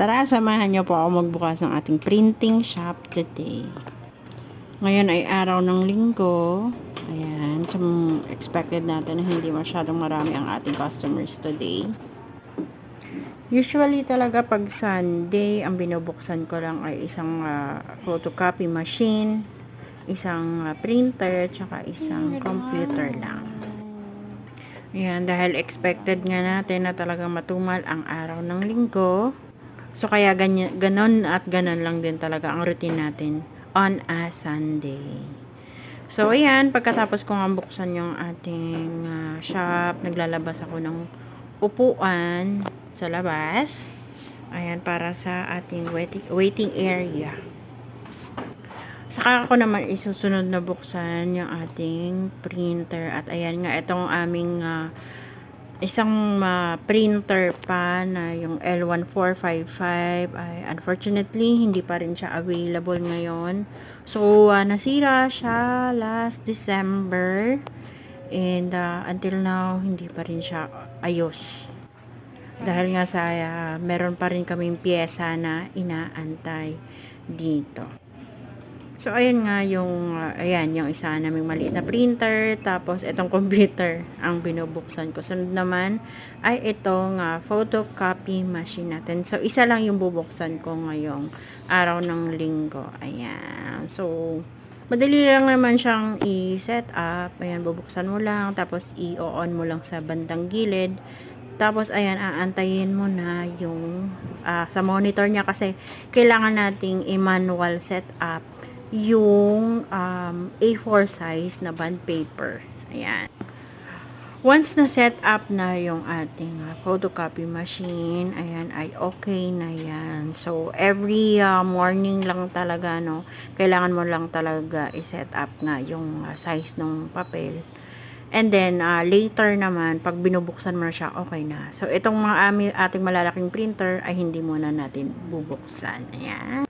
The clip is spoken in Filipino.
Tara, samahan niyo po ako magbukas ng ating printing shop today. Ngayon ay araw ng linggo. Ayan, so expected natin na hindi masyadong marami ang ating customers today. Usually talaga pag Sunday, ang binubuksan ko lang ay isang ah, photocopy machine, isang ah, printer, tsaka isang computer lang. Ayan, dahil expected nga natin na talagang matumal ang araw ng linggo. So, kaya ganyan, ganon at ganon lang din talaga ang routine natin on a Sunday. So, ayan, pagkatapos ko nga buksan yung ating ah, shop, naglalabas ako ng upuan sa labas. Ayan, para sa ating waiting, waiting area. Saka ako naman isusunod na buksan yung ating printer. At ayan nga, itong aming ah, isang ah, printer pa na yung L1455 ay unfortunately hindi pa rin siya available ngayon. So, ah, nasira siya last December and ah, until now hindi pa rin siya ayos. Dahil nga sa ah, meron pa rin kaming pyesa na inaantay dito. So, ayan nga yung, uh, ayan, yung isa naming maliit na printer, tapos itong computer ang binubuksan ko. Sunod naman ay itong uh, photocopy machine natin. So, isa lang yung bubuksan ko ngayong araw ng linggo. Ayan. So, madali lang naman siyang i-set up. Ayan, bubuksan mo lang, tapos i-on mo lang sa bandang gilid. Tapos, ayan, aantayin mo na yung ah, sa monitor niya kasi kailangan nating i-manual set up yung um, A4 size na bond paper. Ayan. Once na set up na yung ating uh, photocopy machine, ayan, ay okay na yan. So, every uh, morning lang talaga, no, kailangan mo lang talaga i-set up nga yung uh, size ng papel. And then, uh, later naman, pag binubuksan mo na siya, okay na. So, itong mga ating malalaking printer ay hindi muna natin bubuksan. Ayan.